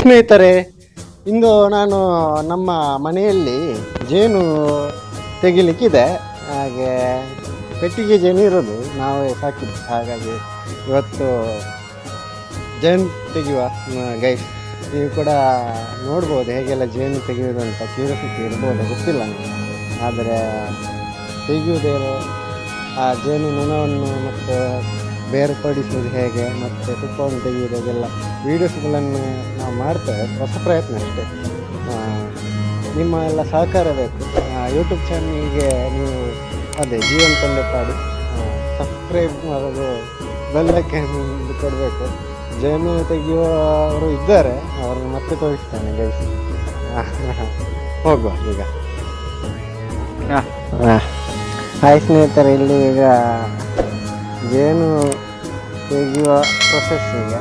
ಸ್ನೇಹಿತರೆ, ಇಂದು ನಾನು ನಮ್ಮ ಮನೆಯಲ್ಲಿ ಜೇನು ತೆಗಿಲಿಕ್ಕಿದೆ. ಹಾಗೆ ಪೆಟ್ಟಿಗೆ ಜೇನು ಇರೋದು ನಾವೇ ಸಾಕಿದ್ದು. ಹಾಗಾಗಿ ಇವತ್ತು ಜೇನು ತೆಗೆಯುವ ಗೈಸ್ ನೀವು ಕೂಡ ನೋಡ್ಬೋದು ಹೇಗೆಲ್ಲ ಜೇನು ತೆಗೆಯುವುದು ಅಂತ ಕ್ಯೂರಿಯಾಸಿಟಿ ಇರ್ಬೋದು, ಗೊತ್ತಿಲ್ಲ ನನಗೆ. ಆದರೆ ತೆಗೆಯುವುದೇನು ಆ ಜೇನು ನೊಣವನ್ನು ಮತ್ತು ಬೇರ್ಪಡಿಸುವುದು ಹೇಗೆ, ಮತ್ತು ತುಪ್ಪವನ್ನು ತೆಗೆಯುವುದು ಅದೆಲ್ಲ ವೀಡಿಯೋಸ್ಗಳನ್ನು ನಾವು ಮಾಡ್ತೇವೆ ಹೊಸ ಪ್ರಯತ್ನ ಅಷ್ಟೇ. ನಿಮ್ಮ ಎಲ್ಲ ಸಹಕಾರ ಬೇಕು. ಯೂಟ್ಯೂಬ್ ಚಾನಲ್ಗೆ ನೀವು ಅದೇ ಜೀವನ ತಂದೆ ಪಾಡಿ. ಸಬ್ಸ್ಕ್ರೈಬ್ ಮಾಡೋದು ಬೆಲ್ಲಕ್ಕೆ ಕೊಡಬೇಕು. ಜೇನು ತೆಗೆಯುವವರು ಇದ್ದಾರೆ ಅವ್ರನ್ನ ಮತ್ತೆ ತೋರಿಸ್ತಾನೆ ಗೈಸ್ ಹೋಗುವ ಈಗ. ಹಾಯ್ ಸ್ನೇಹಿತರೆ ಇಲ್ಲಿ ಈಗ ಜೇನು ತೆಗೆಯುವ ಪ್ರೊಸೆಸ್ ಈಗ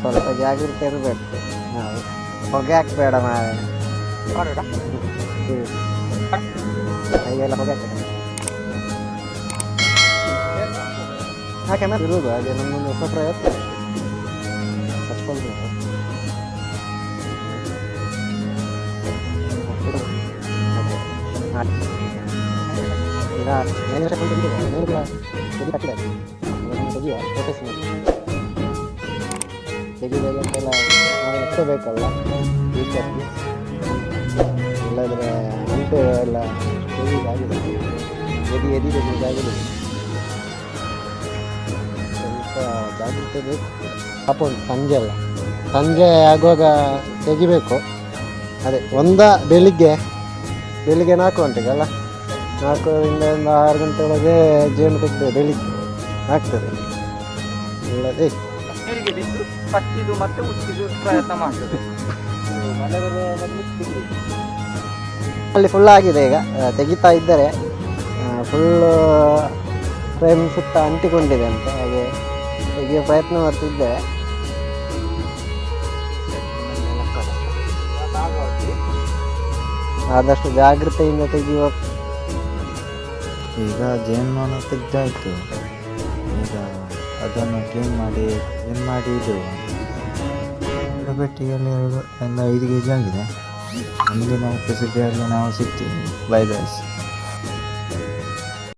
ಸ್ವಲ್ಪ ಜಾಗೃತಿ ಇರಬೇಕು. ನಾವು ಹೊಗೆ ಹಾಕ್ಬೇಡ ಮಾರೆ ಹ್ಮ್. ಕೈಗೆಲ್ಲ ಹೊಗೆ ಹಾಕ್ಬೇಡ ಹಾಗೆ ಮತ್ತೆ ಇರುವುದು ಅದೇ ನಮ್ಮೊಂದು ಹೊಸ ಪ್ರಯತ್ನ. ಹಚ್ಕೊಳ್ಬೇಕು ಹಾಗೆ. ಈಗ ಮೇಲೆ ವರ್ಷ ಕೊಂಡಿದ್ದೆ ಮೇಲೆಲ್ಲ ತೆಗಿ ಕಟ್ಟಿದೆ ಅದನ್ನು ತೆಗಿಯುವ. ಪ್ರೊಸೆಸ್ ಮಾಡಿ. ತೆಗಿದಾಗ ಅಂತೆಲ್ಲ ನಾವು ಎತ್ತಬೇಕಲ್ಲ? ಟೀಚರ್ಗೆ ಇಲ್ಲದ್ರೆ ಅಂಟು ಎಲ್ಲ ಎದಿ ಎದಿ ತೆಗಿದಾಗಿದೆ. ಸ್ವಲ್ಪ ಜಾಗ್ರತೆ ಬೇಕು. ಉಂಟು ಸಂಜೆ ಅಲ್ಲ. ಸಂಜೆ ಆಗುವಾಗ ತೆಗಿಬೇಕು. ಅದೇ, ಒಂದ ಬೆಳಿಗ್ಗೆ ಬೆಳಿಗ್ಗೆ ನಾಲ್ಕು ಗಂಟೆಗೆ ಅಲ್ಲ? ನಾಲ್ಕರಿಂದ ಒಂದು ಆರು ಗಂಟೆ ಒಳಗೆ ಜೇನು ತೆಗೆದು ಬೆಳಿಗ್ಗೆ ಆಗ್ತದೆ. ಇಲ್ಲದೆ ನೀರಿಗೆ ಬಿದ್ದು ಕಚ್ಚಿದು ಮತ್ತೆ ಉಚ್ಚಿದು ಪ್ರಯತ್ನ ಮಾಡ್ತದೆ. ಅಲ್ಲಿ ಫುಲ್ ಆಗಿದೆ ಈಗ. ತೆಗಿತಾ ಇದ್ದರೆ ಫುಲ್ಲು ಫ್ರೇಮ್ ಸುತ್ತ ಅಂಟಿಕೊಂಡಿದೆ ಅಂತ ಹಾಗೆ ತೆಗೆಯೋ ಪ್ರಯತ್ನ ಮಾಡ್ತಿದ್ದೆ ಆದಷ್ಟು ಜಾಗ್ರತೆಯಿಂದ ತೆಗೆಯುವ. ಈಗ ಜೇನ್ಮಾನ ತೆಗ್ದಾಯ್ತು. ಈಗ ಅದನ್ನು ಕ್ಲೀನ್ ಮಾಡಿ ಕ್ಲೀನ್ ಮಾಡಿ ಇದು? ಎರಡು, ಒಂದು ಐದು ಕೆ ಜಿ ಆಗಿದೆ ಮುಂದಿನ ಎಪಿಸೋಡಲ್ಲಿ ನಾವು ಸಿಗ್ತೀವಿ ಬೈ ಗೈಸ್